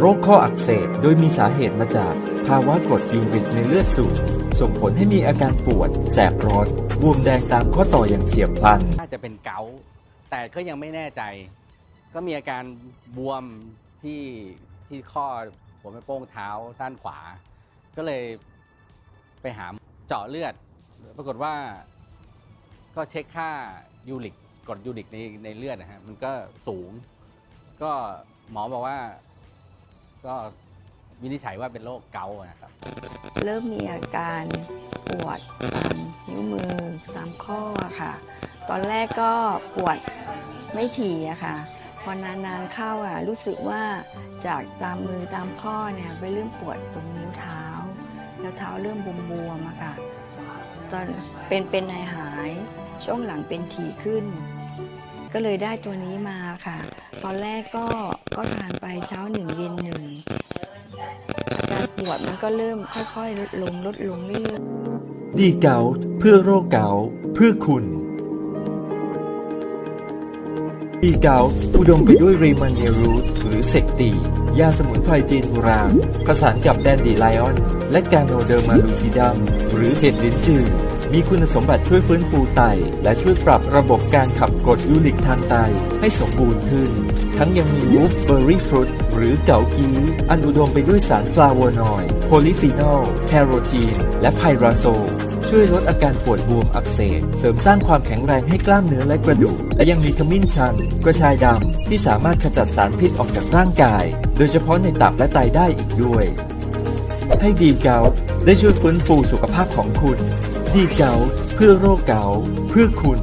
โรคข้ออักเสบโดยมีสาเหตุมาจากภาวะกรดยูริกในเลือดสูงส่งผลให้มีอาการปวด แสบร้อนบวมแดงตามข้อต่ออย่างเฉียบพลัน น่าจะเป็นเกาต์แต่ก็ยังไม่แน่ใจ ก็มีอาการบวมที่ที่ข้อหัวแม่โป้งเท้าด้านขวา ก็เลยไปหาเจาะเลือด ปรากฏว่า ก็เช็คค่ายูริกกรดยูริกในในเลือดนะฮะมันก็สูง ก็หมอบอกว่า ก็วินิจฉัยว่าเป็นโรคเกาต์นะครับ เริ่มมีอาการปวดตามนิ้วมือตามข้ออะค่ะ ตอนแรกก็ปวดไม่ถี่อะค่ะ พอนานๆเข้าอะรู้สึกว่าจากตามมือตามข้อเนี่ยไปเริ่มปวดตรงนิ้วเท้า แล้วเท้าเริ่มบวมๆอะค่ะ ตอนเป็นเป็นหายหายช่วงหลังเป็นถี่ขึ้น ก็เลยได้ตัวนี้มาค่ะ ตอนแรกก็ก็ทานไปเช้าหนึ่งเย็นหนึ่งอาการปวดมันก็เริ่มค่อยๆลดลงลดลงเรื่อยๆดีเกาเพื่อโรคเกาเพื่อคุณดีเกาอุดมไปด้วยเรมันเนรูทหรือเซกตี ยาสมุนไพรจีนโบราณผสานกับแดนดีไลออน และกาโนเดอร์มาลูซิดัมหรือเห็ดลิ้นจือ มีคุณสมบัติช่วยฟื้นฟูไต และช่วยปรับระบบการขับกรดยูริกทางไตให้สมบูรณ์ขึ้น ทั้งยังมีวูฟเบอร์รี่ฟรุตหรือเกากีอันอุดมไปด้วยสารฟลาโวนอยด์โพลิฟีนอล แคโรทีน และไพราโซช่วยลดอาการปวดบวมอักเสบ เสริมสร้างความแข็งแรงให้กล้ามเนื้อและกระดูก และยังมีขมิ้นชัน กระชายดำ ที่สามารถขจัดสารพิษออกจากร่างกาย โดยเฉพาะในตับและไตได้อีกด้วย ให้ดีเกาได้ช่วยฟื้นฟูสุขภาพของคุณ ดีเกาเพื่อโรคเกาเพื่อคุณ